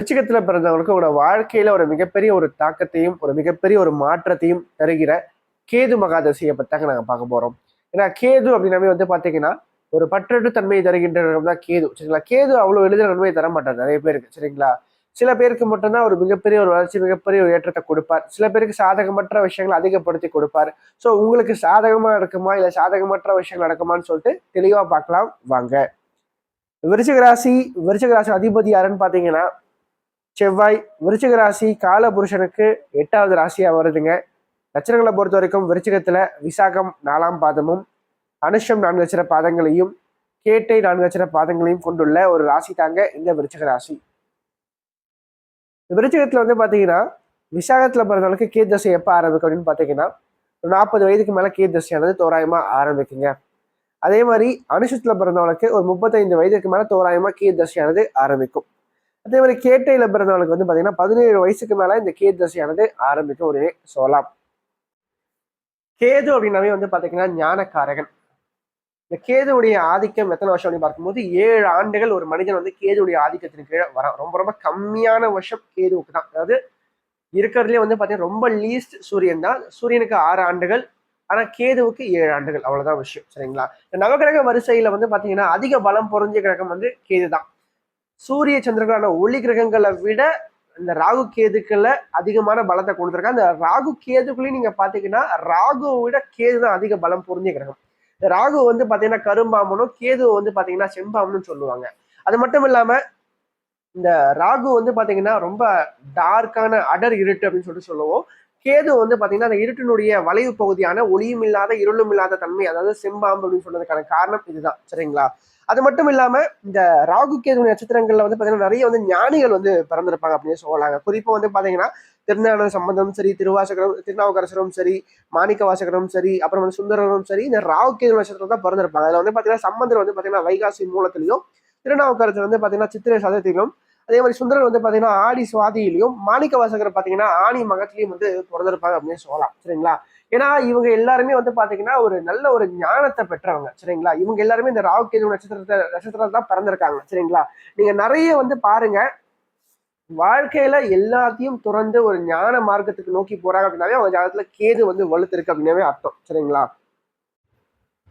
விருச்சிகத்தில் பிறந்தவங்களுக்கு உங்களோட வாழ்க்கையில் ஒரு மிகப்பெரிய ஒரு தாக்கத்தையும் ஒரு மிகப்பெரிய ஒரு மாற்றத்தையும் தருகிற கேது மகாதசியை பற்றி நாங்கள் பார்க்க போகிறோம் ஏன்னா கேது அப்படின்னாவே வந்து பார்த்தீங்கன்னா ஒரு பற்றட்டு தன்மையை தருகின்ற தான் கேது. சரிங்களா? கேது அவ்வளோ எளிதில் நன்மையை தர மாட்டார் நிறைய பேருக்கு. சரிங்களா? சில பேருக்கு மட்டும்தான் ஒரு மிகப்பெரிய ஒரு வளர்ச்சி மிகப்பெரிய ஒரு ஏற்றத்தை கொடுப்பார். சில பேருக்கு சாதகமற்ற விஷயங்களை அதிகப்படுத்தி கொடுப்பார். ஸோ உங்களுக்கு சாதகமாக நடக்குமா இல்லை சாதகமற்ற விஷயங்கள் நடக்குமான்னு சொல்லிட்டு தெளிவாக பார்க்கலாம். வாங்க. விருச்சிக ராசி விருச்சிக ராசி அதிபதி யாருன்னு பார்த்தீங்கன்னா செவ்வாய் விருச்சிக ராசி காலபுருஷனுக்கு எட்டாவது ராசியாக வருதுங்க. லட்சணங்களை பொறுத்த வரைக்கும் விருச்சிகத்தில் விசாகம் நாலாம் பாதமும் அனுஷம் நான்கு லட்சர பாதங்களையும் கேட்டை நான்கு லட்சர பாதங்களையும் கொண்டுள்ள ஒரு ராசி தாங்க இந்த விருச்சிக ராசி. விருச்சிகத்தில் வந்து பார்த்தீங்கன்னா விசாகத்தில் பிறந்தவங்களுக்கு கேத் தசை எப்போ ஆரம்பிக்கும் அப்படின்னு பார்த்தீங்கன்னா ஒரு நாற்பது வயதுக்கு மேலே கேத் தசையானது தோராயமாக ஆரம்பிக்குங்க. அதே மாதிரி அனுஷத்தில் பிறந்தவளுக்கு ஒரு முப்பத்தைந்து வயதுக்கு மேலே தோராயமாக கேத் தசையானது ஆரம்பிக்கும். அதே மாதிரி கேட்டையில் பிறந்தவங்களுக்கு வந்து பார்த்தீங்கன்னா பதினேழு வயசுக்கு மேலே இந்த கேது தசையானது ஆரம்பிக்க ஒரு சொல்லலாம் கேது அப்படின்னாவே வந்து பார்த்தீங்கன்னா ஞானக்காரகன். இந்த கேதுவுடைய ஆதிக்கம் எத்தனை வருஷம் அப்படின்னு பார்க்கும்போது ஏழு ஆண்டுகள் ஒரு மனிதன் வந்து கேதுவுடைய ஆதிக்கத்தின் கீழே வரான். ரொம்ப ரொம்ப கம்மியான வருஷம் கேதுவுக்கு தான். அதாவது இருக்கிறதுலே வந்து பார்த்தீங்கன்னா ரொம்ப லீஸ்ட் சூரியன் தான். சூரியனுக்கு ஆறு ஆண்டுகள் ஆனால் கேதுவுக்கு ஏழு ஆண்டுகள். அவ்வளோதான் விஷயம். சரிங்களா? இந்த நவகிரக வரிசையில் வந்து பார்த்தீங்கன்னா அதிக பலம் பொருந்திய கிரகம் வந்து கேது தான் சூரிய சந்திரர்களான ஒளி கிரகங்களை விட இந்த ராகு கேதுக்களை அதிகமான பலத்தை கொடுத்துருக்காங்க அந்த ராகு கேதுக்குள்ளேயும் நீங்கள் பார்த்தீங்கன்னா ராகுவை விட கேது தான் அதிக பலம் பொருந்திய கிரகம். இந்த ராகு வந்து பார்த்தீங்கன்னா கரும்பாம்பனும் கேதுவை வந்து பார்த்தீங்கன்னா செம்பாமனும் சொல்லுவாங்க. அது மட்டும் இல்லாமல் இந்த ராகு வந்து பார்த்தீங்கன்னா ரொம்ப டார்க்கான அடர் இருட்டு அப்படின்னு சொல்லிட்டு சொல்லுவோம். கேது வந்து பார்த்தீங்கன்னா அந்த இருட்டினுடைய வளைவு பகுதியான ஒளியும் இல்லாத இருளும் இல்லாத தன்மை அதாவது செம்பாம்பு அப்படின்னு சொன்னதுக்கான காரணம் இதுதான். சரிங்களா? அது மட்டும் இல்லாம இந்த ராகு கேது நட்சத்திரங்கள்ல வந்து பாத்தீங்கன்னா நிறைய வந்து ஞானிகள் வந்து பிறந்திருப்பாங்க அப்படின்னு சொல்லலாங்க. குறிப்பா வந்து பாத்தீங்கன்னா திருநான சம்பந்தம் சரி திருவாசகரம் திருநாவுக்கரசரும் சரி மாணிக்க வாசகரும் சரி அப்புறம் வந்து சுந்தரரும் சரி இந்த ராகு கேது நட்சத்திரம் தான் பிறந்திருப்பாங்க. அதுல வந்து பாத்தீங்கன்னா சம்பந்தர் வந்து பாத்தீங்கன்னா வைகாசி மூலத்திலையும் திருநாவுக்கரசர் வந்து பாத்தீங்கன்னா சித்திரை சதத்திலும் அதே மாதிரி சுந்தரன் வந்து பாத்தீங்கன்னா ஆடி சுவாதியிலையும் மாணிக்க வாசகர் பாத்தீங்கன்னா ஆணி மகத்திலையும் வந்து பிறந்திருப்பாங்க அப்படின்னு சொல்லலாம். சரிங்களா? ஏன்னா இவங்க எல்லாருமே வந்து பாத்தீங்கன்னா ஒரு நல்ல ஒரு ஞானத்தை பெற்றவங்க. சரிங்களா? இவங்க எல்லாருமே இந்த ராகு கேது நட்சத்திரத்தை நட்சத்திரத்தில் தான் பிறந்திருக்காங்க. சரிங்களா? நீங்க நிறைய வந்து பாருங்க. வாழ்க்கையில எல்லாத்தையும் துறந்து ஒரு ஞான மார்க்கத்துக்கு நோக்கி போறாங்க அப்படின்னாவே அவங்க ஜாதகத்துல கேது வந்து வலுத்திருக்கு அப்படின்னாவே அர்த்தம். சரிங்களா?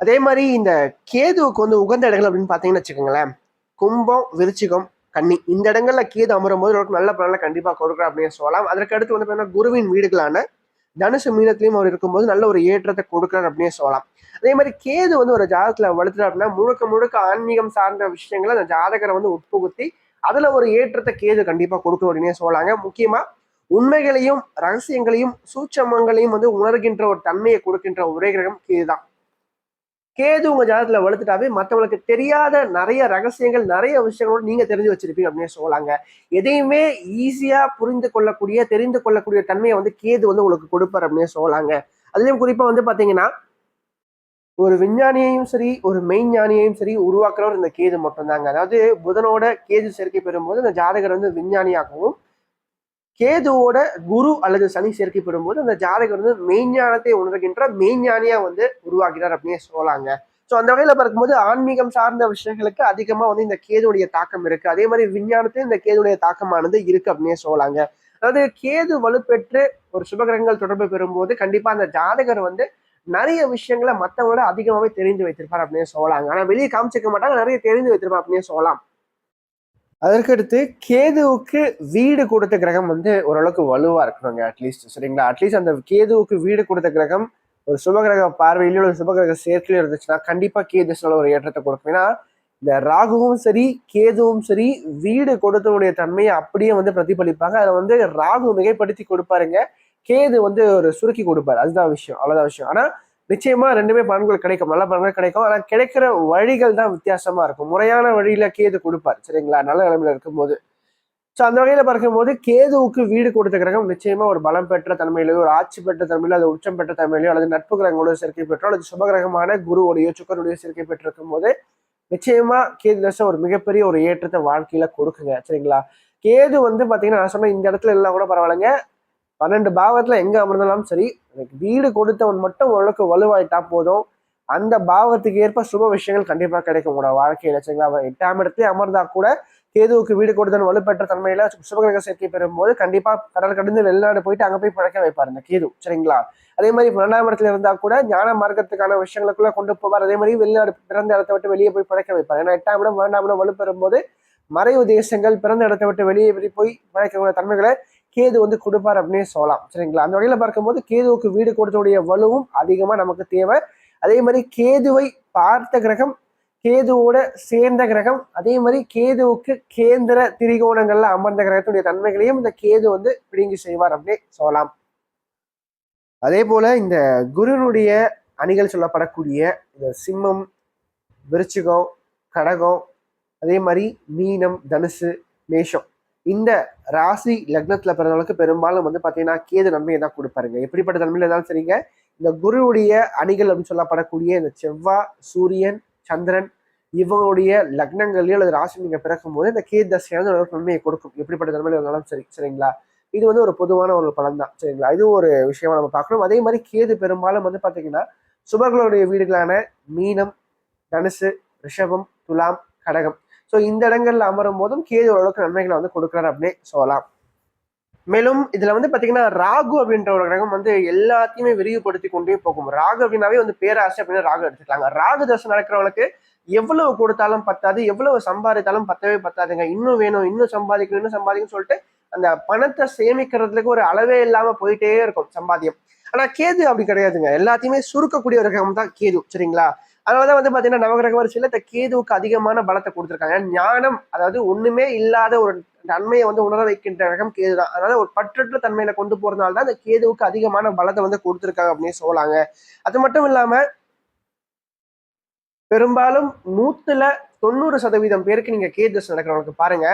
அதே மாதிரி இந்த கேதுவுக்கு வந்து உகந்த இடங்கள் அப்படின்னு பாத்தீங்கன்னு வச்சுக்கோங்களேன். கும்பம் விருச்சிகம் கன்னி இந்த இடங்கள்ல கேது அமரும் போது நமக்கு நல்ல பலனை கண்டிப்பா கொடுக்குறோம் அப்படின்னு சொல்லலாம். அதற்கு அடுத்து வந்து பார்த்தீங்கன்னா குருவின் வீடுகளான தனுசு மீனத்திலையும் அவர் இருக்கும்போது நல்ல ஒரு ஏற்றத்தை கொடுக்குறாரு அப்படின்னு சொல்லலாம். அதே மாதிரி கேது வந்து ஒரு ஜாதகத்துல வலுத்துறாரு அப்படின்னா முழுக்க முழுக்க ஆன்மீகம் சார்ந்த விஷயங்களை அந்த ஜாதகரை வந்து உட்புகுத்தி அதுல ஒரு ஏற்றத்தை கேது கண்டிப்பா கொடுக்கும் அப்படின்னே சொல்லலாங்க. முக்கியமா உண்மைகளையும் ரகசியங்களையும் சூட்சமங்களையும் வந்து உணர்கின்ற ஒரு தன்மையை கொடுக்கின்ற ஒரே கிரகம் கேது தான் கேது உங்க ஜாதகத்துல வளர்த்துட்டாவே மற்றவங்களுக்கு தெரியாத நிறைய ரகசியங்கள் நிறைய விஷயங்களோட நீங்க தெரிஞ்சு வச்சிருப்பீங்க அப்படின்னு சொல்லலாங்க. எதையுமே ஈஸியா புரிந்து கொள்ளக்கூடிய தெரிந்து கொள்ளக்கூடிய தன்மையை வந்து கேது வந்து உங்களுக்கு கொடுப்பார் அப்படின்னு சொல்லலாங்க. அதுலயும் குறிப்பா வந்து பாத்தீங்கன்னா ஒரு விஞ்ஞானியையும் சரி ஒரு மெய்ஞானியையும் சரி உருவாக்குறவர் இந்த கேது மட்டும்தாங்க. அதாவது புதனோட கேது சேர்க்கை பெறும்போது இந்த ஜாதகர் வந்து விஞ்ஞானியாகவும் கேதுவோட குரு அல்லது சனி சேர்க்கை பெறும்போது அந்த ஜாதகர் வந்து மெய்ஞானத்தை உணர்கின்ற மெய்ஞானியா வந்து உருவாகிறார் அப்படின்னு சொல்லலாங்க. ஸோ அந்த வகையில் பார்க்கும்போது ஆன்மீகம் சார்ந்த விஷயங்களுக்கு அதிகமாக வந்து இந்த கேதுடைய தாக்கம் இருக்கு. அதே மாதிரி விஞ்ஞானத்தையும் இந்த கேதுடைய தாக்கமானது இருக்கு அப்படின்னே சொல்லலாங்க. அதாவது கேது வலுப்பெற்று ஒரு சுபகிரகங்கள் தொடர்பு பெறும்போது கண்டிப்பா அந்த ஜாதகர் வந்து நிறைய விஷயங்களை மற்றவங்களோட அதிகமாகவே தெரிந்து வைத்திருப்பார் அப்படின்னு சொல்லலாங்க. ஆனால் வெளியே காமிச்சிக்க மாட்டாங்க நிறைய தெரிந்து வைத்திருப்பார் அப்படின்னு சொல்லலாம். அதற்கடுத்து கேதுவுக்கு வீடு கொடுத்த கிரகம் வந்து ஓரளவுக்கு வலுவா இருக்கணுங்க அட்லீஸ்ட் சரிங்களா? அட்லீஸ்ட் அந்த கேதுவுக்கு வீடு கொடுத்த கிரகம் ஒரு சுபகிரக பார்வையிலும் ஒரு சுபகிரக சேர்க்கையிலும் இருந்துச்சுன்னா கண்டிப்பா கேது ஒரு ஏற்றத்தை கொடுக்கும். ஏன்னா இந்த ராகுவும் சரி கேதுவும் சரி வீடு கொடுத்தவனுடைய தன்மையை அப்படியே வந்து பிரதிபலிப்பாங்க. அதை வந்து ராகு மிகைப்படுத்தி கொடுப்பாருங்க. கேது வந்து ஒரு சுருக்கி கொடுப்பாரு. அதுதான் விஷயம். அவ்வளவுதான் விஷயம். ஆனா நிச்சயமா ரெண்டுமே பலன்கள் கிடைக்கும். நல்ல பலன்கள் கிடைக்கும். ஆனா கிடைக்கிற வழிகள் தான் வித்தியாசமா இருக்கும். முறையான வழியில கேது கொடுப்பார் சரிங்களா? நல்ல நிலைமையில இருக்கும்போது. ஸோ அந்த வகையில் பார்க்கும்போது கேதுவுக்கு வீடு கொடுத்த கிரகம் நிச்சயமா ஒரு பலம் பெற்ற தன்மையிலையோ ஒரு ஆட்சி பெற்ற தன்மையிலோ அது உச்சம் பெற்ற தன்மையிலோ அல்லது நட்பு கிரகங்களோட சேர்க்கை பெற்றோ அல்லது சுபகிரகமான குருவோடையோ சுக்கரனுடைய சேர்க்கை பெற்றிருக்கும் போது நிச்சயமா கேது தசை ஒரு மிகப்பெரிய ஒரு ஏற்றத்தை வாழ்க்கையில கொடுக்குங்க சரிங்களா? கேது வந்து பாத்தீங்கன்னா நான் சொன்ன இந்த இடத்துல எல்லாம் கூட பரவாயில்லைங்க. பன்னெண்டு பாவத்தில் எங்கே அமர்ந்தாலும் சரி எனக்கு வீடு கொடுத்தவன் மட்டும் ஓரளவுக்கு வலுவாயிட்டா போதும். அந்த பாவத்துக்கு ஏற்ப சுப விஷயங்கள் கண்டிப்பாக கிடைக்கும். உங்களோட வாழ்க்கையில் சரிங்களா? எட்டாம் இடத்துல அமர்ந்தா கூட கேதுவுக்கு வீடு கொடுத்தவன் வலுப்பெற்ற தன்மையில சுபகிரக சேர்க்கை பெறும்போது கண்டிப்பாக கடல் கடந்து வெளிநாடு போயிட்டு அங்கே போய் பழக்க வைப்பார் இந்த கேது சரிங்களா? அதே மாதிரி பன்னெண்டாம் இடத்துல இருந்தால் கூட ஞான மார்க்கத்துக்கான விஷயங்களுக்குள்ள கொண்டு போவார். அதே மாதிரி வெளிநாடு பிறந்த இடத்த விட்டு வெளியே போய் பழக்க வைப்பார். ஏன்னா எட்டாம் இடம் வேண்டாம் இடம் வலுப்பெறும் போது மறைவு தேசங்கள் பிறந்த இடத்தை விட்டு வெளியே வெளியே போய் பழக்கக்கூடிய தன்மைகளை கேது வந்து கொடுப்பார் அப்படின்னு சொல்லலாம். சரிங்களா? அந்த வகையில பார்க்கும்போது கேதுவுக்கு வீடு கொடுத்தோடைய வலுவும் அதிகமா நமக்கு தேவை. அதே மாதிரி கேதுவை பார்த்த கிரகம் கேதுவோட சேர்ந்த கிரகம் அதே மாதிரி கேதுவுக்கு கேந்திர திரிகோணங்கள்ல அமர்ந்த கிரகத்துடைய தன்மைகளையும் இந்த கேது வந்து பிடுங்கி செய்வார் அப்படின்னே சொல்லலாம். அதே போல இந்த குருனுடைய அணிகள் சொல்லப்படக்கூடிய இந்த சிம்மம் விருச்சிகம் கடகம் அதே மாதிரி மீனம் தனுசு மேஷம் இந்த ராசி லக்னத்துல பிறந்தவங்களுக்கு பெரும்பாலும் வந்து பாத்தீங்கன்னா கேது நன்மையை தான் கொடுப்பாருங்க. எப்படிப்பட்ட தன்மையில இருந்தாலும் சரிங்க. இந்த குருவுடைய அணிகள் அப்படின்னு சொல்லப்படக்கூடிய இந்த செவ்வாய் சூரியன் சந்திரன் இவங்களுடைய லக்னங்கள்லயோ அல்லது ராசி நீங்க பிறக்கும் போது இந்த கேது தசையானது ஒரு நன்மையை கொடுக்கும். எப்படிப்பட்ட தன்மையில இருந்தாலும் சரி சரிங்களா? இது வந்து ஒரு பொதுவான ஒரு பலன் தான் சரிங்களா? இது ஒரு விஷயமா நம்ம பார்க்கணும். அதே மாதிரி கேது பெரும்பாலும் வந்து பாத்தீங்கன்னா சுபர்களுடைய வீடுகளான மீனம் தனுசு ரிஷபம் துலாம் கடகம். ஸோ இந்த இடங்கள்ல அமரும் போதும் கேது ஓரளவுக்கு நன்மைகளை வந்து கொடுக்குறாரு அப்படின்னு சொல்லலாம். மேலும் இதுல வந்து பாத்தீங்கன்னா ராகு அப்படின்ற ஒரு கிரகம் வந்து எல்லாத்தையுமே விரிவுபடுத்தி கொண்டே போகும். ராகு அப்படின்னாவே வந்து பேராசை அப்படின்னு ராகு எடுத்துக்கலாங்க. ராகு தசை நடக்கிறவங்களுக்கு எவ்வளவு கொடுத்தாலும் பத்தாது எவ்வளவு சம்பாதித்தாலும் பத்தவே பத்தாதுங்க. இன்னும் வேணும் இன்னும் சம்பாதிக்கணும் இன்னும் சம்பாதிக்கணும்னு சொல்லிட்டு அந்த பணத்தை சேமிக்கிறதுக்கு ஒரு அளவே இல்லாம போயிட்டே இருக்கும் சம்பாத்தியம். ஆனா கேது அப்படி கிடையாதுங்க. எல்லாத்தையுமே சுருக்கக்கூடிய ஒரு கிரகம் தான் கேது சரிங்களா? அதனாலதான் வந்து பாத்தீங்கன்னா நவகிரக வரிசையில இந்த கேதுவுக்கு அதிகமான பலத்தை கொடுத்துருக்காங்க. ஞானம் அதாவது ஒண்ணுமே இல்லாத ஒரு தன்மையை வந்து உணர வைக்கின்ற ரகம் கேது தான் அதனால ஒரு பற்றற்ற தன்மையில கொண்டு போறதுனால தான் இந்த கேதுவுக்கு அதிகமான பலத்தை வந்து கொடுத்துருக்காங்க அப்படின்னு சொல்லலாங்க. அது மட்டும் இல்லாம பெரும்பாலும் நூத்துல தொண்ணூறு சதவீதம் பேருக்கு நீங்க கேது தசை நடக்கிறவங்களுக்கு பாருங்க.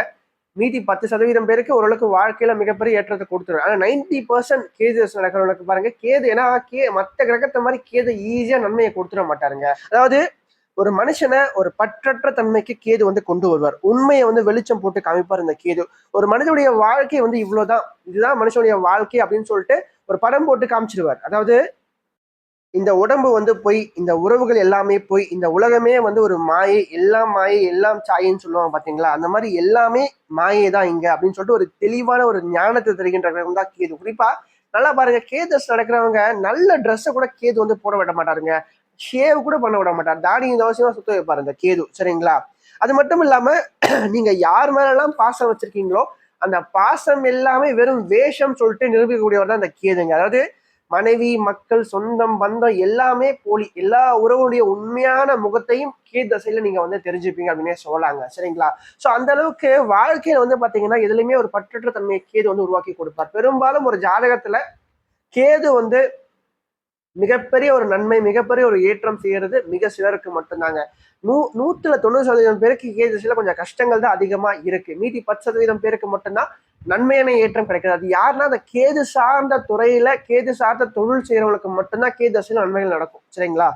மீதி பத்து சதவீதம் பேருக்கு ஓரளவுக்கு வாழ்க்கையில மிகப்பெரிய ஏற்றத்தை கொடுத்துரும். ஆனா நைன்டி பர்சன்ட் கேது நடக்கிறவங்களுக்கு பாருங்க கேது ஏன்னா கே மற்ற கிரகத்தை மாதிரி கேது ஈஸியா நன்மையை கொடுத்துட மாட்டாருங்க. அதாவது ஒரு மனுஷனை ஒரு பற்றற்ற தன்மைக்கு கேது வந்து கொண்டு வருவார். உண்மையை வந்து வெளிச்சம் போட்டு காமிப்பார் இந்த கேது. ஒரு மனிதனுடைய வாழ்க்கை வந்து இவ்வளவுதான். இதுதான் மனுஷனுடைய வாழ்க்கை அப்படின்னு சொல்லிட்டு ஒரு படம் போட்டு காமிச்சிருவார். அதாவது இந்த உடம்பு வந்து போய் இந்த உறவுகள் எல்லாமே போய் இந்த உலகமே வந்து ஒரு மாயை எல்லாம் மாயை எல்லாம் சாயின்னு சொல்லுவாங்க பாத்தீங்களா? அந்த மாதிரி எல்லாமே மாயை தான் இங்க அப்படின்னு சொல்லிட்டு ஒரு தெளிவான ஒரு ஞானத்தை தருகின்ற கிரகம் தான் கேது. குறிப்பா நல்லா பாருங்க கேதஸ் நடக்கிறவங்க நல்ல ட்ரெஸ்ஸை கூட கேது வந்து போட விட மாட்டாருங்க. ஷேவ் கூட பண்ண விட மாட்டார். தாடியும் இந்த சுத்த வைப்பாரு இந்த கேது சரிங்களா? அது மட்டும் இல்லாம நீங்க யார் மேலெல்லாம் பாசம் வச்சிருக்கீங்களோ அந்த பாசம் எல்லாமே வெறும் வேஷம் சொல்லிட்டு நிரூபிக்கக்கூடியவர் தான் இந்த கேதுங்க. அதாவது மனைவி மக்கள் சொந்தம் பந்தம் எல்லாமே போலி. எல்லா உறவுடைய உண்மையான முகத்தையும் கே தசையில நீங்க வந்து தெரிஞ்சுப்பீங்க அப்படின்னே சொல்லலாங்க. சரிங்களா? சோ அந்த அளவுக்கு வாழ்க்கையில வந்து பாத்தீங்கன்னா எதுலையுமே ஒரு பற்றற்ற தன்மையை கேது வந்து உருவாக்கி கொடுப்பார். பெரும்பாலும் ஒரு ஜாதகத்துல கேது வந்து மிகப்பெரிய ஒரு நன்மை மிகப்பெரிய ஒரு ஏற்றம் செய்யறது மிக சிலருக்கு மட்டும்தாங்க. நூ நூற்றுல தொண்ணூறு சதவீதம் பேருக்கு கேஜிஎஸ்ல கொஞ்சம் கஷ்டங்கள் தான் அதிகமா இருக்கு. மீதி பத்து சதவீதம் பேருக்கு மட்டும்தான் நன்மையான ஏற்றம் கிடைக்காது. அது யாருன்னா அந்த கேது சார்ந்த துறையில கேது சார்ந்த தொழில் செய்யறவங்களுக்கு மட்டும்தான் கேது நன்மைகள் நடக்கும். சரிங்களா?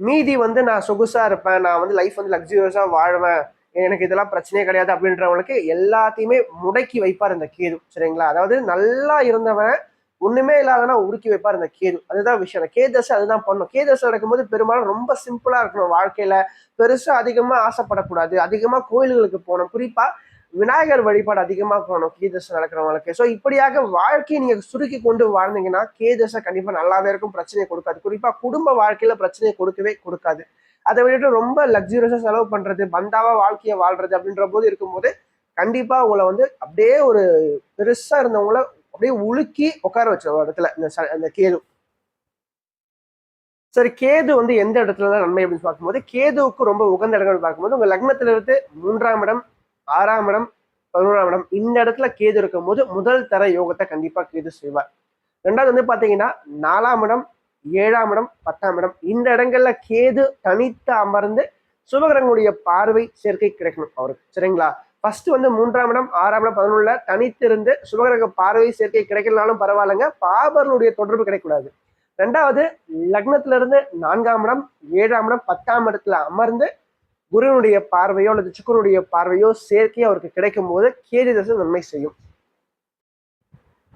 மீதி வந்து நான் சொகுசா இருப்பேன். நான் வந்து லைஃப் வந்து லக்ஸுரியஸா வாழ்வேன். எனக்கு இதெல்லாம் பிரச்சனையே கிடையாது அப்படின்றவங்களுக்கு எல்லாத்தையுமே முடக்கி வைப்பார் இந்த கேது. சரிங்களா? அதாவது நல்லா இருந்தவன் ஒண்ணுமே இல்லாதனா உருக்கி வைப்பார் இந்த கேது. அதுதான் விஷயம். அந்த கேதசை அதுதான் பண்ணும். கேதசை நடக்கும்போது பெரும்பாலும் ரொம்ப சிம்பிளா இருக்கணும் வாழ்க்கையில. பெருசா அதிகமா ஆசைப்படக்கூடாது. அதிகமா கோயில்களுக்கு போகணும். குறிப்பா விநாயகர் வழிபாடு அதிகமா போகணும் கேதசை நடக்கிறவங்களுக்கு. ஸோ இப்படியாக வாழ்க்கையை நீங்க சுருக்கி கொண்டு வாழ்ந்தீங்கன்னா கேதசை கண்டிப்பா நல்லாவே இருக்கும். பிரச்சனையை கொடுக்காது. குறிப்பா குடும்ப வாழ்க்கையில பிரச்சனையை கொடுக்கவே கொடுக்காது. அதை விட்டுட்டு ரொம்ப லக்ஸூரியஸாக செலவு பண்றது பந்தாவா வாழ்க்கையை வாழ்றது அப்படின்ற போது இருக்கும்போது கண்டிப்பா உங்களை வந்து அப்படியே ஒரு பெருசா இருந்தவங்கள அப்படியே உலுக்கி உட்கார வச்ச ஒரு இடத்துல இந்த ச- இந்த கேது. சரி கேது வந்து எந்த இடத்துல தான் நன்மை அப்படின்னு பார்க்கும்போது கேதுவுக்கு ரொம்ப உகந்த இடங்கள் பார்க்கும்போது உங்க லக்னத்துல இருந்து மூன்றாம் இடம் ஆறாம் இடம் பதினோராம் இடம் இந்த இடத்துல கேது இருக்கும் போது முதல் தர யோகத்தை கண்டிப்பா கேது செய்வார். ரெண்டாவது வந்து பாத்தீங்கன்னா நாலாம் இடம் ஏழாம் இடம் பத்தாம் இடம் இந்த இடங்கள்ல கேது தனித்து அமர்ந்து சுபகிரகங்களுடைய பார்வை சேர்க்கை கிடைக்கணும் அவருக்கு. சரிங்களா? ஃபர்ஸ்ட் வந்து மூன்றாம் இடம் ஆறாம் இடம் பதினொன்றுல தனித்திருந்து சுபகிரக பார்வை சேர்க்கை கிடைக்கலனாலும் பரவாயில்லைங்க. பாபர்களுடைய தொடர்பு கிடைக்கூடாது ரெண்டாவது லக்னத்துல இருந்து நான்காம் இடம் ஏழாம் இடம் பத்தாம் இடத்துல அமர்ந்து குருனுடைய பார்வையோ அல்லது சுக்கரனுடைய பார்வையோ சேர்க்கையோ அவருக்கு கிடைக்கும் போது கேது தசை நன்மை செய்யும்.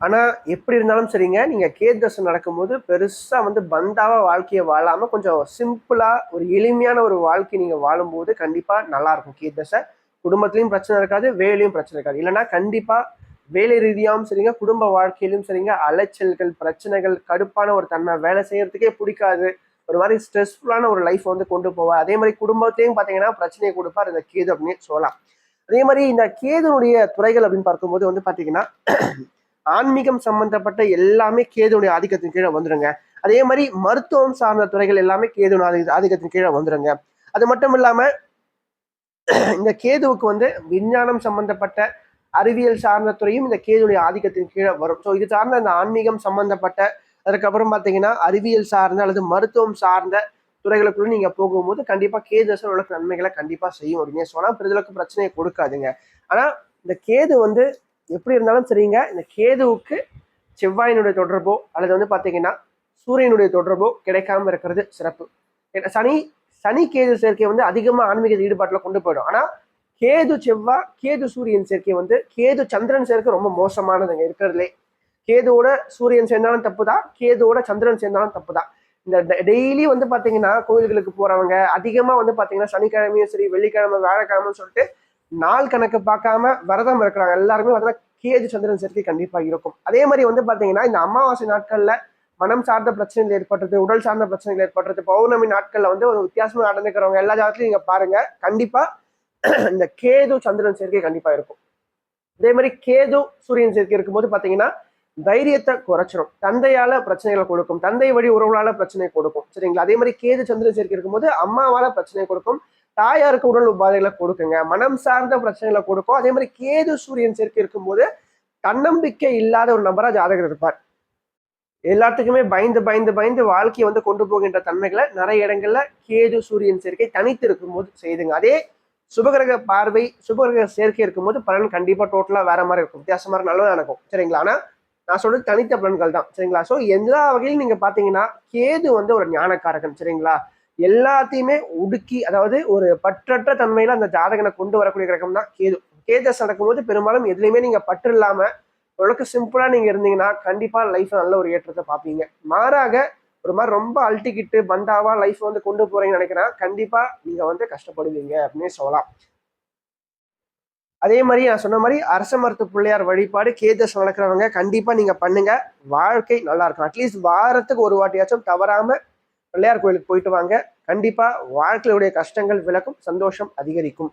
ஆனால் எப்படி இருந்தாலும் சரிங்க நீங்கள் கேது தசை நடக்கும்போது பெருசாக வந்து பந்தாவாக வாழ்க்கையை வாழாமல் கொஞ்சம் சிம்பிளாக ஒரு எளிமையான ஒரு வாழ்க்கை நீங்கள் வாழும்போது கண்டிப்பாக நல்லாயிருக்கும் கேது தசை குடும்பத்திலையும் பிரச்சனை இருக்காது வேலையும் பிரச்சனை இருக்காது. இல்லைன்னா கண்டிப்பா வேலை ரீதியாகவும் சரிங்க குடும்ப வாழ்க்கையிலும் சரிங்க அலைச்சல்கள் பிரச்சனைகள் கடுப்பான ஒரு தன்மை வேலை செய்யறதுக்கே பிடிக்காது. ஒரு மாதிரி ஸ்ட்ரெஸ்ஃபுல்லான ஒரு லைஃப் வந்து கொண்டு போவார் அதே மாதிரி குடும்பத்தையும் பார்த்தீங்கன்னா பிரச்சனையை கொடுப்பார் இந்த கேது அப்படின்னு சொல்லலாம். அதே மாதிரி இந்த கேதுனுடைய துறைகள் அப்படின்னு பார்க்கும்போது வந்து பார்த்தீங்கன்னா ஆன்மீகம் சம்பந்தப்பட்ட எல்லாமே கேதுனுடைய ஆதிக்கத்தின் கீழே வந்துருங்க. அதே மாதிரி மருத்துவம் சார்ந்த துறைகள் எல்லாமே கேதுனுடைய ஆதிக்கத்தின் கீழே வந்துருங்க. அது மட்டும் இல்லாமல் இந்த கேதுவுக்கு வந்து விஞ்ஞானம் சம்பந்தப்பட்ட அறிவியல் சார்ந்த துறையும் இந்த கேதுடைய ஆதிக்கத்தின் கீழே வரும். ஸோ இது சார்ந்த இந்த ஆன்மீகம் சம்பந்தப்பட்ட அதுக்கப்புறம் பார்த்தீங்கன்னா அறிவியல் சார்ந்த அல்லது மருத்துவம் சார்ந்த துறைகளுக்குள்ள நீங்க போகும்போது கண்டிப்பா கேது அசல் நன்மைகளை கண்டிப்பா செய்யும். அப்படின்னு சொன்னா பெரிதளவுக்கு பிரச்சனையை கொடுக்காதுங்க. ஆனா இந்த கேது வந்து எப்படி இருந்தாலும் சரிங்க. இந்த கேதுவுக்கு செவ்வாயினுடைய தொடர்போ அல்லது வந்து பாத்தீங்கன்னா சூரியனுடைய தொடர்போ கிடைக்காம இருக்கிறது சிறப்பு. சனி சனி கேது சேர்க்கை வந்து அதிகமாக ஆன்மீக ஈடுபாட்டில் கொண்டு போயிடும். ஆனால் கேது செவ்வாய் கேது சூரியன் சேர்க்கை வந்து கேது சந்திரன் சேர்க்கை ரொம்ப மோசமானதுங்க இருக்கிறதுலே. கேதுவோட சூரியன் சேர்ந்தாலும் தப்பு தான் கேதுவோட சந்திரன் சேர்ந்தாலும் தப்பு தான் இந்த டெய்லி வந்து பார்த்தீங்கன்னா கோயில்களுக்கு போகிறவங்க அதிகமாக வந்து பார்த்தீங்கன்னா சனிக்கிழமையும் சரி வெள்ளிக்கிழமை வியாழக்கிழமைன்னு சொல்லிட்டு நாள் கணக்கு பார்க்காம விரதம் இருக்கிறாங்க. எல்லாருமே பார்த்தீங்கன்னா கேது சந்திரன் சேர்க்கை கண்டிப்பாக இருக்கும். அதே மாதிரி வந்து பார்த்தீங்கன்னா இந்த அமாவாசை நாட்களில் மனம் சார்ந்த பிரச்சனைகள் ஏற்படுறது உடல் சார்ந்த பிரச்சனைகள் ஏற்படுறது பௌர்ணமி நாட்கள்ல வந்து ஒரு வித்தியாசமா நடந்துக்கிறவங்க எல்லா ஜாதத்துலையும் நீங்க பாருங்க. கண்டிப்பா இந்த கேது சந்திரன் சேர்க்கை கண்டிப்பா இருக்கும். அதே மாதிரி கேது சூரியன் சேர்க்கை இருக்கும்போது பாத்தீங்கன்னா தைரியத்தை குறைச்சிரும். தந்தையால பிரச்சனைகளை கொடுக்கும். தந்தை வழி உறவுகளால பிரச்சனை கொடுக்கும். சரிங்களா? அதே மாதிரி கேது சந்திரன் சேர்க்கை இருக்கும்போது அம்மாவால பிரச்சனை கொடுக்கும். தாயாருக்கு உடல் உபாதைகளை கொடுக்குங்க. மனம் சார்ந்த பிரச்சனைகளை கொடுக்கும். அதே மாதிரி கேது சூரியன் சேர்க்கை இருக்கும்போது தன்னம்பிக்கை இல்லாத ஒரு நபரா ஜாதகர் இருப்பார். எல்லாத்துக்குமே பயந்து பயந்து பயந்து வாழ்க்கையை வந்து கொண்டு போகின்ற தன்மைகளை நிறைய இடங்கள்ல கேது சூரியன் சேர்க்கை தனித்து இருக்கும்போது செய்துங்க. அதே சுபகிரக பார்வை சுபகிரக சேர்க்கை இருக்கும்போது பலன் கண்டிப்பா டோட்டலா வேற மாதிரி இருக்கும். வித்தியாசமாக நல்லதாக நடக்கும். சரிங்களா? ஆனா நான் சொல்றது தனித்த பலன்கள் தான். சரிங்களா? ஸோ எல்லா வகையிலும் நீங்க பாத்தீங்கன்னா கேது வந்து ஒரு ஞானக்காரகன். சரிங்களா? எல்லாத்தையுமே ஒடுக்கி அதாவது ஒரு பற்றற்ற தன்மையில அந்த ஜாதகனை கொண்டு வரக்கூடிய கிரகம் தான் கேது கேதஸ் நடக்கும்போது பெரும்பாலும் எதுலையுமே நீங்க பற்று இல்லாம ஓரளவுக்கு சிம்பிளாக நீங்கள் இருந்தீங்கன்னா கண்டிப்பாக லைஃப் நல்ல ஒரு ஏற்றத்தை பார்ப்பீங்க. மாறாக ஒரு மாதிரி ரொம்ப அழட்டிக்கிட்டு பண்டாவாக லைஃப் வந்து கொண்டு போறீங்கன்னு நினைக்கிறேன் கண்டிப்பா நீங்க வந்து கஷ்டப்படுவீங்க அப்படின்னு சொல்லலாம். அதே மாதிரி நான் சொன்ன மாதிரி அரச மருத்து பிள்ளையார் வழிபாடு கேதஸ் வளர்க்குறவங்க கண்டிப்பா நீங்க பண்ணுங்க. வாழ்க்கை நல்லா இருக்கும் அட்லீஸ்ட் வாரத்துக்கு ஒரு வாட்டியாச்சும் தவறாம பிள்ளையார் கோயிலுக்கு போயிட்டு வாங்க. கண்டிப்பா வாழ்க்கையுடைய கஷ்டங்கள் விளக்கும் சந்தோஷம் அதிகரிக்கும்.